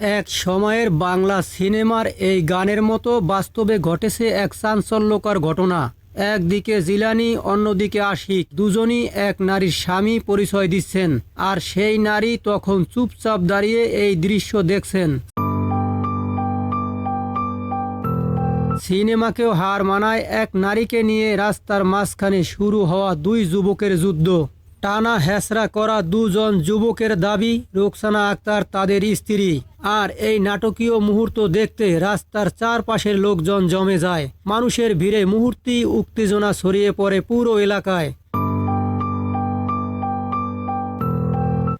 এক সময়ের বাংলা সিনেমার এই গানের মতো বাস্তবে ঘটেছে এক চাঞ্চল্যকর ঘটনা। একদিকে জিলানি, অন্যদিকে আশিক, দুজনই এক নারীর স্বামী পরিচয় দিচ্ছেন, আর সেই নারী তখন চুপচাপ দাঁড়িয়ে এই দৃশ্য দেখছেন। সিনেমাকেও হার মানায় এক নারীকে নিয়ে রাস্তার মাঝখানে শুরু হওয়া দুই যুবকের যুদ্ধ। টানা হেসরা করা দুজন যুবকের দাবি, রোকসানা আক্তার তাদের স্ত্রী। আর এই নাটকীয় মুহূর্ত দেখতে রাস্তার চারপাশের লোকজন জমে যায়। মানুষের ভিড়ে মুহূর্তে উত্তেজনা ছড়িয়ে পড়ে পুরো এলাকায়।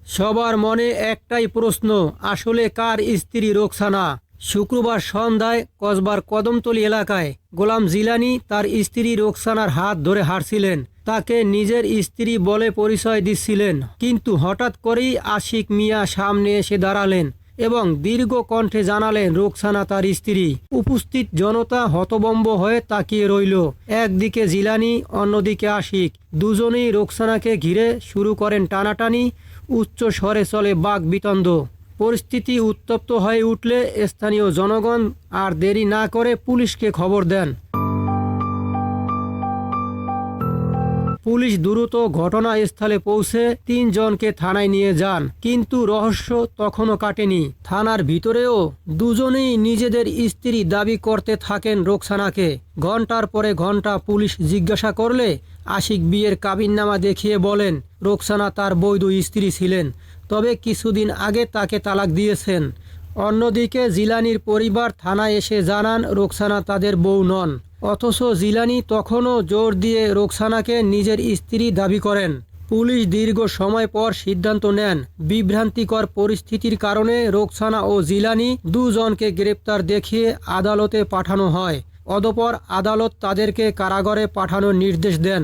সবার মনে একটাই প্রশ্ন, আসলে কার স্ত্রী রোকসানা? শুক্রবার সন্ধ্যায় কসবার কদমতলী এলাকায় গোলাম জিলানি তার স্ত্রী রোকসানার হাত ধরে হারছিলেন। তাকে নিজের স্ত্রী বলে পরিচয় দিচ্ছিলেন। কিন্তু হঠাৎ করেই আশিক মিয়া সামনে এসে দাঁড়ালেন এবং দীর্ঘ কণ্ঠে জানালেন, রোকসানা তার স্ত্রী। উপস্থিত জনতা হতবম্ব হয়ে তাকিয়ে রইল। একদিকে জিলানি, অন্যদিকে আশিক। দুজনেই রোকসানাকে ঘিরে শুরু করেন টানাটানি, উচ্চ স্বরে চলে বাঘ বিতন্দ। পরিস্থিতি উত্তপ্ত হয়ে উঠলে স্থানীয় জনগণ আর দেরি না করে পুলিশকে খবর দেন। পুলিশ দ্রুত ঘটনাস্থলে পৌঁছে তিনজনকে থানায় নিয়ে যান, কিন্তু রহস্য তখনও কাটেনি। থানার ভিতরেও দুজনেই নিজেদের স্ত্রী দাবি করতে থাকেন রোকসানাকে। ঘণ্টার পরে ঘণ্টা পুলিশ জিজ্ঞাসা করলে আশিক বিয়ের কাবিননামা দেখিয়ে বলেন, রোকসানা তার বৈধ স্ত্রী ছিলেন, তবে কিছুদিন আগে তাকে তালাক দিয়েছেন। অন্যদিকে জিলানির পরিবার থানায় এসে জানান, রোকসানা তাদের বউ নন। অথচ জিলানি তখনও জোর দিয়ে রোকসানাকে নিজের স্ত্রী দাবি করেন। পুলিশ দীর্ঘ সময় পর সিদ্ধান্ত নেন, বিভ্রান্তিকর পরিস্থিতির কারণে রোকসানা ও জিলানি দুজনকে গ্রেপ্তার দেখিয়ে আদালতে পাঠানো হয়। অতপর আদালত তাদেরকে কারাগারে পাঠানোর নির্দেশ দেন।